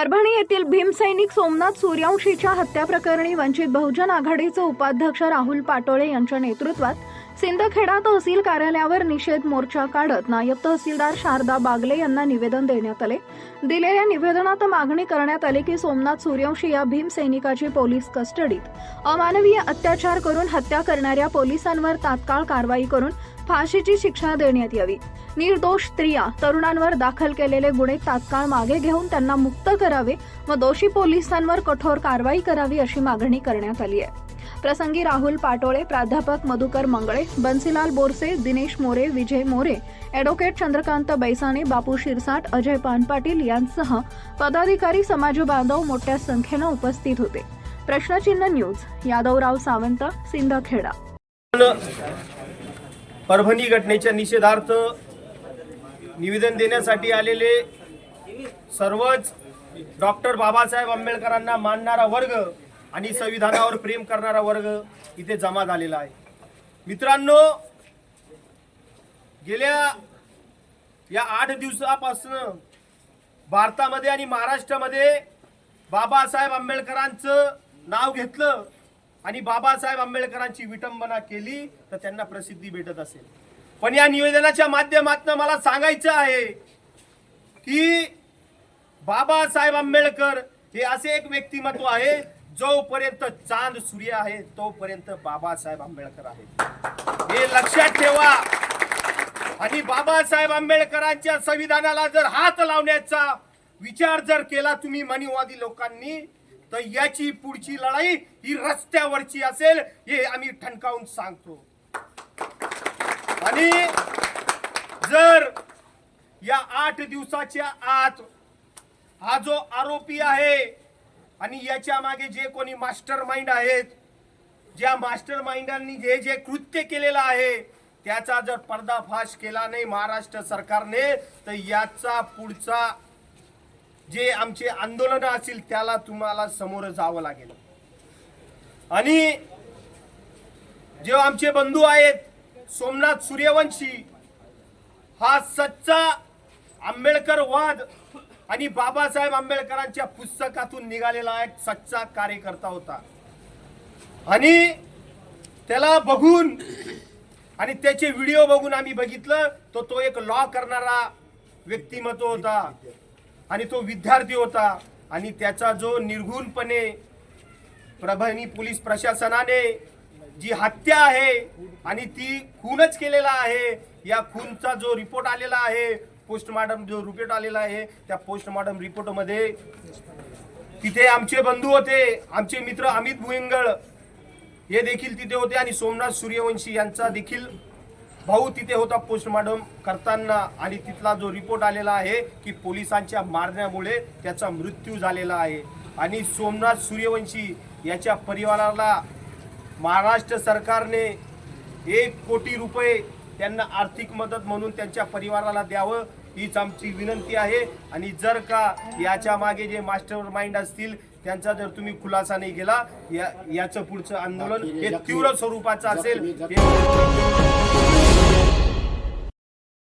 परभणी येथील भीमसैनिक सोमनाथ सूर्यवंशीच्या हत्या प्रकरणी वंचित बहुजन आघाडीचे उपाध्यक्ष राहुल पाटोळे यांच्या नेतृत्वात सिंदखेडा तहसील कार्यालयावर निषेध मोर्चा काढत नायब तहसीलदार शारदा बागले यांना निवेदन देण्यात आले. दिलेल्या निवेदनात मागणी करण्यात आली की सोमनाथ सूर्यवंशी या भीमसैनिकाची पोलीस कस्टडीत अमानवीय अत्याचार करून हत्या करणाऱ्या पोलिसांवर तात्काळ कारवाई करून फाशीची शिक्षा देण्यात यावी. निर्दोष स्त्रिया तरुणांवर दाखल केलेले गुन्हे तात्काळ मागे घेऊन त्यांना मुक्त करावे व दोषी पोलिसांवर कठोर कारवाई करावी अशी मागणी करण्यात आली आहे. प्रसंगी राहुल पाटोळे प्राध्यापक मधुकर मंगळे बन्सीलाल बोरसे दिनेश मोरे विजय मोरे ॲडव्होकेट चंद्रकांत बैसाणे बापू शिरसाट अजय पानपाटील यांसह पदाधिकारी समाज बांधव मोठ्या संख्येनं उपस्थित होते. प्रश्नचिन्ह न्यूज यादवराव सावंत सिंदखेडा परभणी घटनेच्या निषेधार्थ निवेदन देण्यासाठी आलेले सर्वच डॉक्टर बाबासाहेब आंबेडकरांना मानणारा वर्ग आणि संविधानावर प्रेम करणारा वर्ग इथे जमा झालेला आहे. मित्रांनो गेल्या या आठ दिवसापासून भारतामध्ये आणि महाराष्ट्रामध्ये बाबासाहेब आंबेडकरांचं नाव घेतलं आणि बाबासाहेब आंबेडकरांची विटंबना केली तर त्यांना प्रसिद्धी भेटत असेल. पण या निवेदनाच्या माध्यमातून मला सांगायचं आहे की बाबासाहेब आंबेडकर हे असे एक व्यक्तिमत्व आहे जोपर्यंत चांद सूर्य आहे तोपर्यंत बाबासाहेब आंबेडकर आहे हे लक्षात ठेवा. आणि बाबासाहेब आंबेडकरांच्या संविधानाला जर हात लावण्याचा विचार जर केला तुम्ही मनीवादी लोकांनी तर याची पुढची लढाई ही रस्त्यावरची असेल हे आम्ही ठणकावून सांगतो. आणि जर या आठ दिवसाच्या आत हा जो आरोपी आहे आणि याच्या मागे जे कोणी मास्टर माइंड आहेत ज्या मास्टर माइंडांनी जे जे कृत्य केलेलं आहे त्याचा जर पर्दाफाश केला नाही महाराष्ट्र सरकारने तर याचा पुढचा जे आमचे आंदोलन असतील त्याला तुम्हाला समोर जावं लागेल. आणि जे आमचे बंधू आहेत सोमनाथ सूर्यवंशी हा सच्चा आंबेडकर वाद आणि बाबासाहेब आंबेडकरांच्या पुस्तकातून निघालेला एक सच्चा कार्यकर्ता होता. आणि त्याला बघून आणि त्याचे व्हिडिओ बघून आम्ही बघितलं तो तो एक लॉ करणारा व्यक्तिमत्व होता आणि तो विद्यार्थी होता आणि त्याचा जो निर्घुणपणे प्रभणी पोलीस प्रशासनाने जी हत्या आहे आणि ती खूनच केलेला आहे या खूनचा जो रिपोर्ट आलेला आहे पोस्टमॉर्टम जो रिपोर्ट आलेला आहे त्या पोस्टमॉर्टम रिपोर्टमध्ये तिथे आमचे बंधू होते आमचे मित्र अमित भुईंगळ हे देखील तिथे होते आणि सोमनाथ सूर्यवंशी यांचा देखील भाऊ तिथे होता पोस्टमॉर्टम करताना. आणि तिथला जो रिपोर्ट आलेला आहे की पोलिसांच्या मारण्यामुळे त्याचा मृत्यू झालेला आहे. आणि सोमनाथ सूर्यवंशी याच्या परिवाराला महाराष्ट्र सरकारने एक कोटी रुपये त्यांना आर्थिक मदत म्हणून त्यांच्या परिवाराला द्यावं हीच आमची विनंती आहे. आणि जर का याच्या मागे जे मास्टर माइंड असतील त्यांचा जर तुम्ही खुलासा नाही केला या याचं पुढचं आंदोलन हे तीव्र स्वरूपाचं असेल.